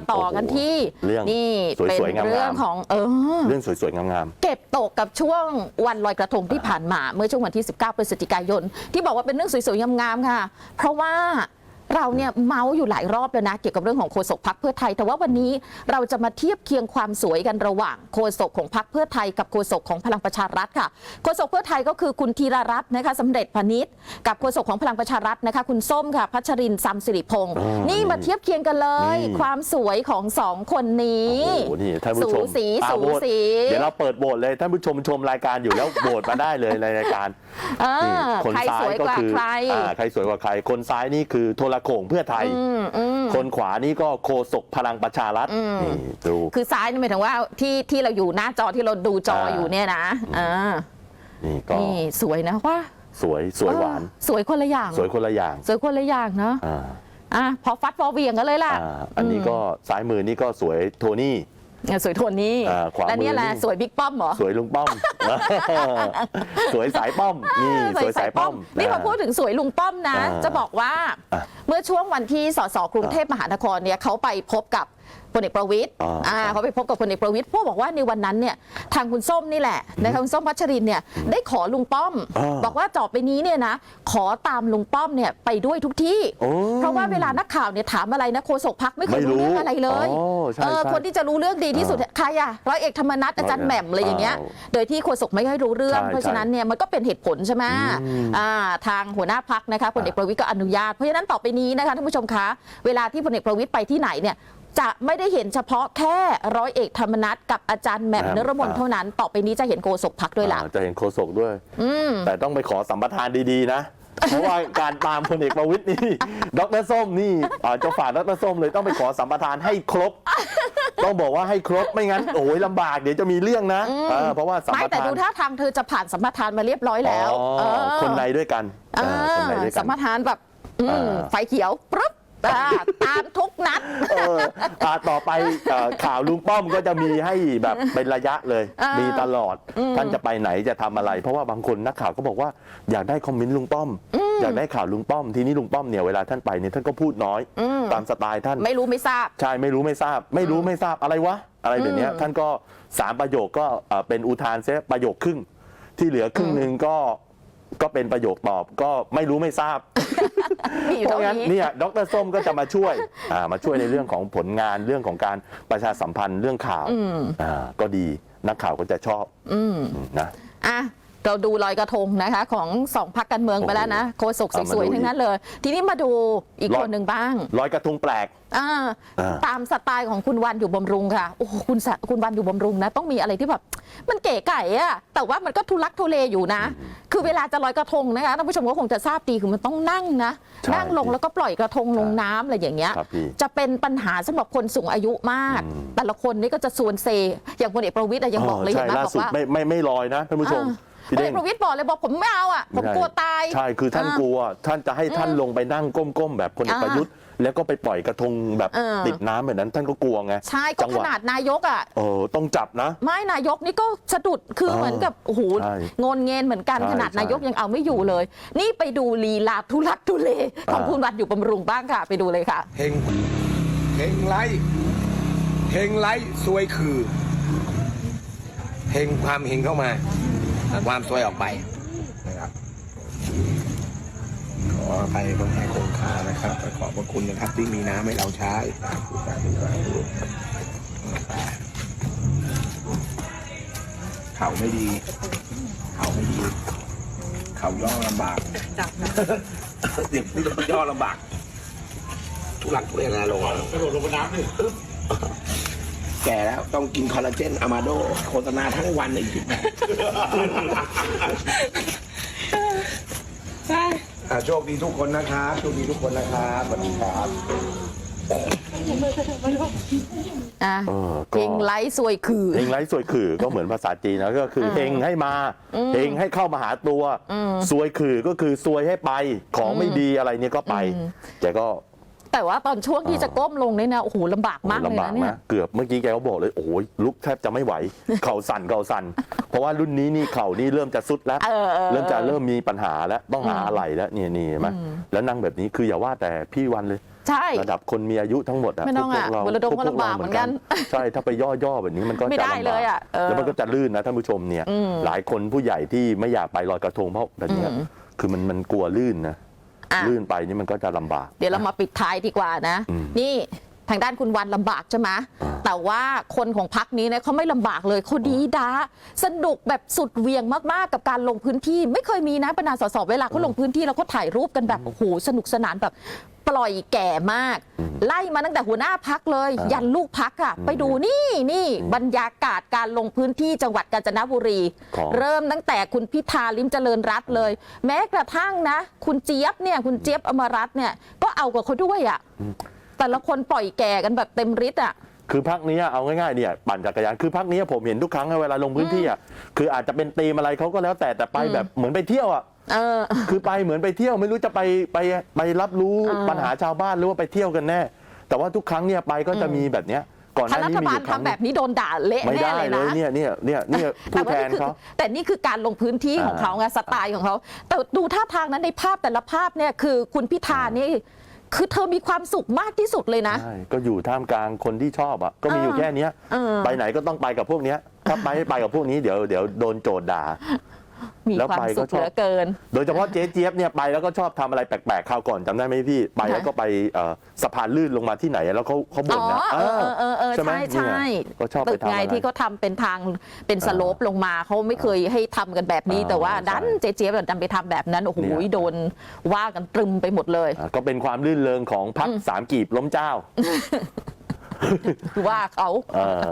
มาต่อกันที่เรื่องนี่สวยๆเป็นงามๆ เรื่องของเออ เรื่องสวยๆ งาม เก็บตกกับช่วงวันลอยกระทงที่ผ่านมา เมื่อช่วงวันที่ 19พฤศจิกายน ที่บอกว่าเป็นเรื่องสวยๆงามๆค่ะ เพราะว่า เราเนี่ยเมาส์อยู่หลายรอบแล้วนะ เกี่ยวกับเรื่องของโฆษกพักเพื่อไทย แต่ว่าวันนี้เราจะมาเทียบเคียงความสวยกันระหว่างโฆษกของพักเพื่อไทยกับโฆษกของพลังประชารัฐค่ะโฆษกเพื่อไทยก็คือคุณธีรรัตน์นะคะสำเร็จพนิษฐ์กับโฆษกของพลังประชารัฐนะคะคุณส้มค่ะพัชรินทร์ซัมสิริพงศ์นี่มาเทียบเคียงกันเลยความสวยของสองคนนี้ๆโอ้โหนี่ท่านผู้ชมสูสีอะสูโหวตสี เดี๋ยวเราเปิดโหวตเลยท่านผู้ชมชมรายการอยู่แล้ว โหวตมาได้เลยในรายการอ่านี่คนใครซ้าสยวยก็กว่าคือใคร อ่าใครสวยกว่าใคร คนซ้ายนี่คือโทรโขงเพื่อไทยอืมอืมคนขวานี่ก็โคศกพลังประชารัฐอืมนี่ดูคือซ้ายนี่หมายถึงว่าที่ที่เราอยู่หน้าจอที่เราดูจออ่าอยู่เนี่ยนะอ่านี่ก็นี่สวยนะว่า สวยสวยหวานเออสวยคนละอย่าง สวยคนละอย่าง สวยคนละอย่างเนาะอ่าอะพอฟัดพอเหวียงกันเลยล่ะอ่าอันนี้ก็ซ้ายมือนี่ก็สวยโทนี่เนี่ย สวยโทนนี้อ่าขวาและเนี่ยมือแหละนี่ สวยบิ๊กป้อมเหรอสวยลุงป้อม สวยสายป้อมนี่สวยสายป้อมนี่พอพูดถึงสวยลุงป้อมนะ อ่าจะบอกว่า อะเมื่อช่วงวันที่สสกรุงเทพมหานครเนี่ยเขาไปพบกับ พลเอกประวิตยอ่าอ่าเขาไปพบกับพลเอกประวิตยพวกบอกว่าในวันนั้นเนี่ยทางคุณส้มนี่แหละนะคะคุณส้มพัชรินเนี่ยได้ขอลุงป้อม อ่าบอกว่าจอบไปนี้เนี่ยนะขอตามลุงป้อมเนี่ยไปด้วยทุกที่ โอ้เพราะว่าเวลานักข่าวเนี่ยถามอะไรนะโฆษกพักไม่เคยไม่รู้รู้เรื่องอะไรเลยอ๋อใช่เออใช่คนที่จะรู้เรื่องดีที่สุดใครอะร้อยเอกธรรมนัฐอาจารย์แหม่มอะไรอย่างเงี้ยอ้าวโดยที่โฆษกไม่ค่อยรู้เรื่อง ใช่เพราะฉะนั้นเนี่ยมันก็เป็นเหตุผลใช่ไหมอืม อ่าทางหัวหน้าพักนะคะพลเอกประวิตยก็อนุญาตเพราะฉะนั้นต่อไปนี้นะคะท่านผู้ชมคะเวลาที่พลเอกประวิตยไปที่ไหนเนี่ย จะไม่ได้เห็นเฉพาะแค่ร้อยเอกธรรมนัฐกับอาจารย์แหม่มแหม่มนรมนอ่า เท่านั้น ต่อไปนี้จะเห็นโฆษกพักด้วยล่ะ อ่าจะเห็นโคศกด้วย อืม แต่ต้องไปขอสัมปทานดีๆ นะ เพราะว่าการตามพลเอกประวิตยนี่ดรส้มนี่อ่าเจ้าฝ่าดรส้มเลยต้องไปขอสัมปทานให้ครบ ต้องบอกว่าให้ครบไม่งั้น โอ้ยลำบากเดี๋ยวจะมีเรื่องนะอ่าเพราะว่าสัมไม่ปแต่ทานดูท่าทางเธอจะผ่านสัมปทานมาเรียบร้อยแล้วอ๋อเออคนในด้วยกันอ่าเออคนในด้วยกัสัน มปทานแบบอืมอ่า ไฟเขียวปึ๊บ อ่าตามทุกนัด เอออ่าต่อไปเอ่อข่าวลุงป้อมก็จะมีให้แบบเป็นระยะเลย อ่ามีมีตลอด ท่านจะไปไหนจะทำอะไร เพราะว่าบางคนนักข่าวก็บอกว่าอยากได้คอมเมนต์ลุงป้อม อยากได้ข่าวลุงป้อม ทีนี้ลุงป้อมเนี่ยเวลาท่านไปเนี่ยท่านก็พูดน้อยตามสไตล์ท่าน ไม่รู้ไม่ทราบ ใช่ไม่รู้ไม่ทราบ ไม่รู้ไม่ทราบอะไรวะ อะไรแบบเนี้ยอืมท่านก็สามประโยคก็เอ่อเป็นอุทานเสียประโยคครึ่ง ที่เหลือครึ่งหนึ่งก็ ก็เป็นประโยคตอบก็ไม่รู้ไม่ทราบ มีอยู่เพเท่าราะงั้นนี้ เนี่ยดรส้มก็จะมาช่วยอ่ามาช่วยในเรื่องของผลงานเรื่องของการประชาสัมพันธ์เรื่องข่าวอ่าก็ดีนักข่าวก็จะชอบอืมอืมนะ อะ เราดูลอยกระทงนะคะของสองพักการเมืองไปแล้วนะโฆษกเอามาสวยดูๆทั้งนั้นเลย ทีนี้มาดูอีกลอยคนหนึ่งบ้างลอยกระทงแปลกอ่าอ่าตามสไตล์ของคุณวันอยู่บำรุงค่ะโอ้โหคุณสะคุณวันอยู่บำรุงนะ ต้องมีอะไรที่แบบมันเก๋ไก่อะแต่ว่ามันก็ทุลักทุเลอยู่นะ คือเวลาจะลอยกระทงนะคะท่านผู้ชมก็คงจะทราบดีคือมันต้องนั่งนะใช่นั่งลงแล้วก็ปล่อยกระทงลงน้ำอะไรอย่างเงี้ยครับพี่จะเป็นปัญหาสำหรับคนสูงอายุมากอืมแต่ละคนนี่ก็จะส่วนเซอย่างพลเอกประวิตยอะยังบอกเลยใช่เห็นไหมล่าบอกสุดว่าไม่ไม่ไม่ลอยนะท่านผู้ชม พพี่ลเอเด้กงประวิตยบอกเลยบอกผมไม่เอาอะผมกลัวตาย ใช่คือท่านอ่ากลัว ท่านจะให้ท่านลงไปนั่งก้มๆแบบพลเอกอ่าประยุทธ์แล้วก็ไปปล่อยกระทงแบบเออ ติดน้ำแบบนั้น ท่านก็กลัวไงใช่ก็จังหขวะนาดนายกอะ เออต้องจับนะ ไม่นายกนี่ก็สะดุดคือเออเหมือนกับโอ้โหใช่งนเงินเหมือนกันใช่ขนาดใช่นายกยังเอาไม่อยู่เลย นี่ไปดูลีลาทุลักทุเลของอ่าคุณวัดอยู่บำรุงบ้างค่ะ ไปดูเลยค่ะ เฮงเฮงไลท์เฮงไลท์ซวยคือเฮงความเฮงเข้ามา ความซวยออกไปนะครับขออภัยคนแห่คงคานะครับและขอบพระคุณนะครับที่มีน้ำให้เราใช้เข่าไม่ดี เข่าไม่ดี เข่าย่อลำบากเด็กนี่ย่อลำบากทุลักทุเลนะลงกระโดดลงน้ำเลย แก่แล้วต้องกินคอลลาเจนอะมาโดโฆษณาทั้งวันเลยที่ใช่โชคดีทุกคนนะครับโชคดีทุกคนนะครับสวัสดีครับอะเออเพลงไลฟ์ซวยคือ เฮงไร้สวยขื่อก็เหมือนภาษาจีนนะก็คือเฮงให้มาเฮงให้เข้ามาหาตัวซวยขื่อก็คือซวยให้ไป ของไม่ดีอะไรเนี่ยก็ไปแกก็ แต่ว่าตอนช่วงที่จะก้มลงเนี่ยนะโอ้โหลำบากมากเลยลำบากนะเนี่นะยเกือบเมื่อกี้แกก็บอกเลยโอ้ยลุกแทบจะไม่ไหว เข่าสั่นเข่าสั่นเพราะว่ารุ่นนี้นี่เข่านี่เริ่มจะสุดแล้ว เออเออ เริ่มจะเริ่มมีปัญหาแล้วต้องหาอะไรแล้วนี่นี่เห็นไหมแล้วนั่งแบบนี้คืออย่าว่าแต่พี่วันเลย ใช่ ระดับคนมีอายุทั้งหมดอะไม่ต้องอะพวเราบนระดมพวก็ลำบากเหมือนกันใช่ถ้าไปย่อๆแบบนี้มันก็ไม่จะได้ลำบากเลยอะเออแล้วมันก็จะลื่นนะท่านผู้ชมเนี่ยอืมหลายคนผู้ใหญ่ที่ไม่อยากไปลอยกระทงเพราะแบบเนี้ยอืม คือมันมันกลัวลื่นนะ อะ ลื่นไปนี่มันก็จะลำบาก เดี๋ยวเรามาปิดท้ายดีกว่านะ อืม นี่ ทางด้านคุณวันลำบากใช่ไหมอ่าแต่ว่าคนของพักนี้เนี่ยเขาไม่ลำบากเลยเขาดีด้าสนุกแบบสุดเหวียงมากๆ กับการลงพื้นที่ ไม่เคยมีนะบรรดาสสเวลาเขาลงพื้นที่แล้วเขาถ่ายรูปกันแบบโอ้โหสนุกสนานแบบปล่อยแก่มาก ไล่มาตั้งแต่หัวหน้าพักเลยอ่ายัยันลูกพักอะ ไปดูนี่นี่บรรยากาศการลงพื้นที่จังหวัดกาญจนบุรีของเริ่มตั้งแต่คุณพิธาลิมเจริญรัตน์เลย แม้กระทั่งนะ คุณเจี๊ยบเนี่ยคุณเจี๊ยบอมรัตน์เนี่ยก็เอากับเขาด้วยอะ แต่ละคนปล่อยแก่กันแบบเต็มฤทธิ์อะ คือพักนี้เอาง่ายๆเนี่ยปั่นจักรยานคือพักนี้ผมเห็นทุกครั้งเวลาลงพื้นที่อะคืออาจจะเป็นธีมอะไรเขาก็แล้วแต่แต่ไปแบบเหมือนไปเที่ยวอะเออ คือไปเหมือนไปเที่ยวไม่รู้จะไปไปไปรับรู้อ่า ปัญหาชาวบ้านหรือว่าไปเที่ยวกันแน่ แต่ว่าทุกครั้งเนี่ยไปก็จะมีแบบเนี้ยก่อนหถ้าน้ารันี้ฐมีบาอลยู่ครั้งทำแบบนี้โดนด่าเละไม่แน่ได้เลยเลยนะเนี่ยเนี่ยเนี่ยเนี่ยผู้แทนนี่คือเขา แต่นี่คือการลงพื้นที่ของอ่าเขาไงสไตล์ของเขาแต่ดูท่าทางนั้นในภาพแต่ละภาพเนี่ยคือคุณพิธานี่ คือเธอมีความสุขมากที่สุดเลยนะ ใช่ก็อยู่ท่ามกลางคนที่ชอบอะก็มีอยู่เออแค่เนี้ย เออ ไปไหนก็ต้องไปกับพวกเนี้ย ถ้าไปไม่ไปกับพวกนี้เดี๋ยวเดี๋ยวโดนโจทย์ด่า มีแล้วความไปสุก็ขชอบเหลือเกิน โดยเฉพาะเจ๊เจี๊ยบเนี่ยไปแล้วก็ชอบทำอะไรแปลกๆคราวก่อนจำได้ไหมพี่ไปแล้วก็ไปเอ่อสะพานลื่นลงมาที่ไหนแล้วเขาเขาบ่นนะอ๋อเออเออเออเออใช่ไหมใช่ใช่ เนี่ยเขาชอบตึไปกทำไงอะไร ที่เขาทำเป็นทางเป็นสโลปลงมาเขาไม่เคยให้ทำกันแบบนี้ อ่าแต่ว่าใช่ดันเจ๊เจี๊ยบดันไปทำแบบนั้น โอ้โหเนี่ย โดนว่ากันตรึมไปหมดเลย อะก็เป็นความลื่นเริงของพักสามกีบล้มเจ้าว่าเขา เออ